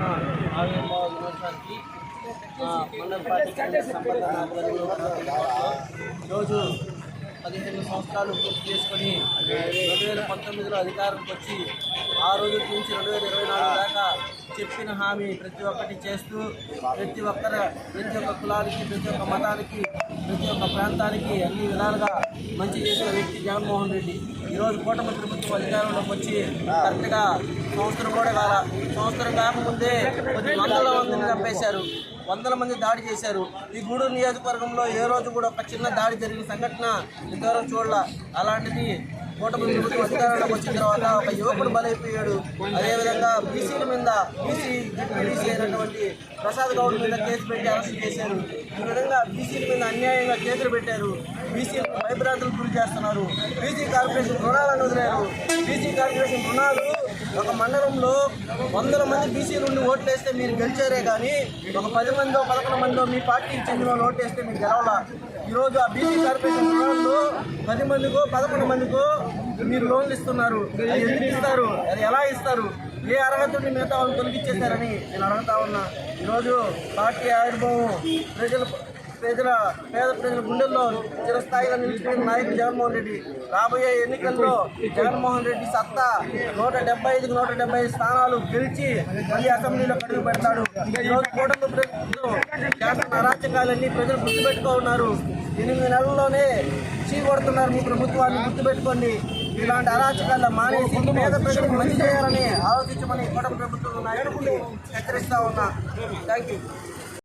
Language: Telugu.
పదిహేనవ ఆవిర్భావ దినోత్సవానికి మండల పార్టీ కాంగ్రెస్ సంపద ఈరోజు పదిహేను సంవత్సరాలు పూర్తి చేసుకొని రెండు వేల పంతొమ్మిదిలో అధికారంకి వచ్చి ఆ రోజు నుంచి రెండు వేల ఇరవై నాలుగు దాకా చెప్పిన హామీ ప్రతి ఒక్కటి చేస్తూ ప్రతి ఒక్కరి ప్రతి ఒక్క కులానికి ప్రతి ఒక్క మతానికి ప్రతి ఒక్క ప్రాంతానికి అన్ని విధాలుగా మంచి చేసిన వ్యక్తి జగన్మోహన్ రెడ్డి. ఈరోజు కూటమి ప్రభుత్వం అధికారంలోకి వచ్చి కరెక్ట్గా సంవత్సరం కూడా కాల సంవత్సరం కాకముందే కొద్ది వందల మందిని చంపేశారు. వందల మంది దాడి చేశారు. ఈ గూడూరు నియోజకవర్గంలో ఏ రోజు కూడా ఒక చిన్న దాడి జరిగిన సంఘటన ఇంతవరకు చూడాల. అలాంటిది కూటమి ప్రభుత్వం అధికారంలోకి వచ్చిన తర్వాత ఒక యువకుడు బలైపోయాడు. అదేవిధంగా బీసీల మీద బీసీ బీసీ అయినటువంటి ప్రసాద్ గౌడ్ మీద కేసు పెట్టి అరెస్ట్ చేశారు. ఈ విధంగా బీసీల మీద అన్యాయంగా కేసులు పెట్టారు. బీసీలకు భయభ్రాంతులకు గురి చేస్తున్నారు. బీసీ కార్పొరేషన్ రుణాలను వదిలేరు. బీసీ కార్పొరేషన్ రుణాలు ఒక మండలంలో వందల మంది బీసీ ఉండి ఓట్లేస్తే మీరు గెలిచారే కానీ ఒక పది మందో పదకొండు మందో మీ పార్టీకి చెందిన వాళ్ళు ఓటేస్తే మీరు గెలవాల? ఈరోజు ఆ బీసీ కార్పొరేషన్ పది మందికో పదకొండు మందికో మీరు లోన్లు ఇస్తున్నారు. అది ఎందుకు ఇస్తారు? అది ఎలా ఇస్తారు? ఏ అర్హతని మిగతా వాళ్ళు తొలగించేశారని నేను అడుగుతా ఉన్నా. ఈరోజు పార్టీ ఆవిర్భావం ప్రజలు ప్రజల పేద ప్రజల గుండెల్లో చిరస్థాయిగా నిలిచిపోయిన నాయకుడు జగన్మోహన్ రెడ్డి. రాబోయే ఎన్నికల్లో జగన్మోహన్ రెడ్డి సత్తా నూట డెబ్బై ఐదుకు నూట డెబ్బై ఐదు స్థానాలు గెలిచి మళ్ళీ అసెంబ్లీలో కడుగు పెడతాడు. ఈరోజు కూటమి ప్రభుత్వం చేస్తున్న అరాచకాలన్నీ ప్రజలు గుర్తుపెట్టుకో ఉన్నారు ఎనిమిది నెలల్లోనే చీకొడుతున్నారు మీ ప్రభుత్వాన్ని గుర్తుపెట్టుకోండి. ఇలాంటి అరాచకాల మానేసి పేద ప్రజలకు మంచి చేయాలని ఆలోచించమని కూటమి ప్రభుత్వం నాయకుడిని హెచ్చరిస్తా ఉన్నా. Thank you